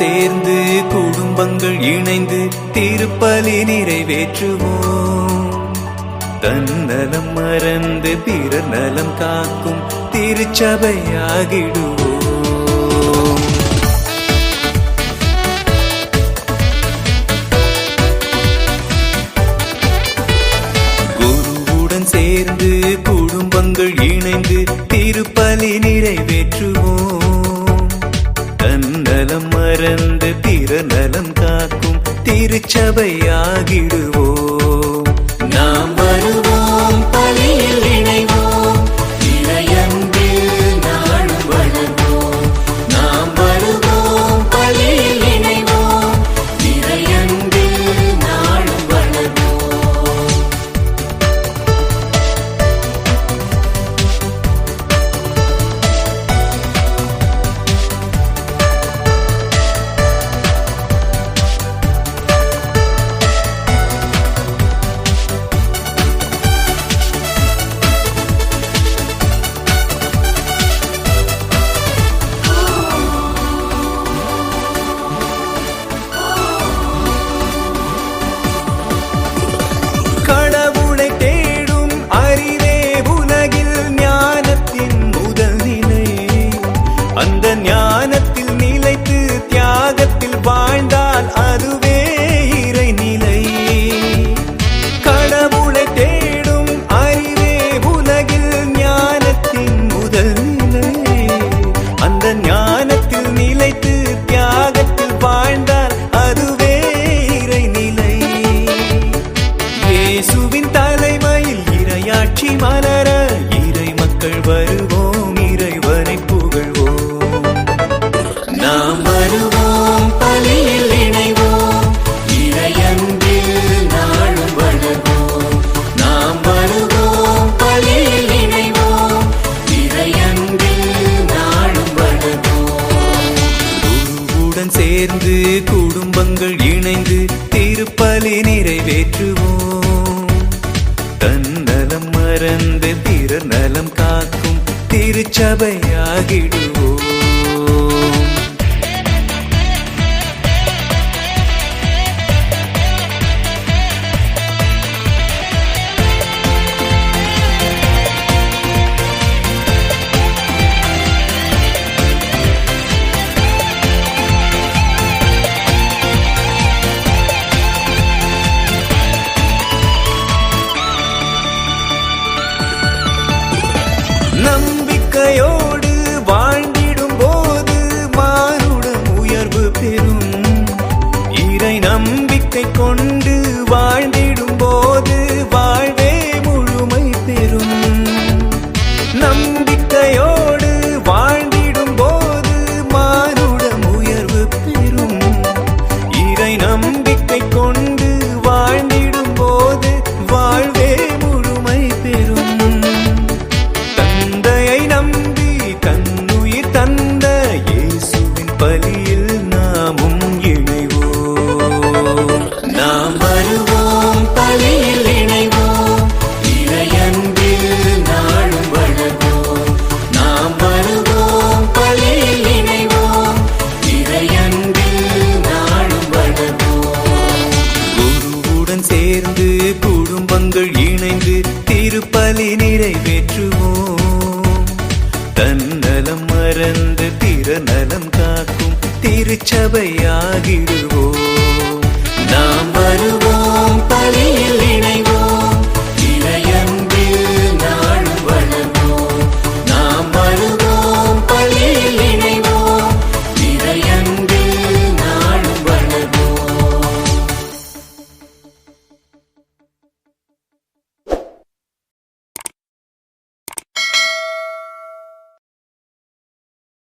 சேர்ந்து குடும்பங்கள் இணைந்து திருப்பலி நிறைவேற்றுவோம். தன்னலம் மறந்து பிறர் நலம் காக்கும் திருச்சபையாகிடுவோம். சேர்ந்து குடும்பங்கள் இணைந்து திருப்பலி நிறைவேற்று நலம் காக்கும் திருச்சபையாகிடுவோம். நாம் இணைந்து குடும்பங்கள் இணைந்து திருப்பலி நிறைவேற்றுவோம். தன்னலம் மறந்து பிறர் நலம் காக்கும் திருச்சபையாகிடுவோம். கொண்டு குடும்பங்கள் இணைந்து திருப்பலி நிறைவேற்றுவோம். தன்னலம் மறந்து பிறநலம் காக்கும் திருச்சபையாகிடுவோம்.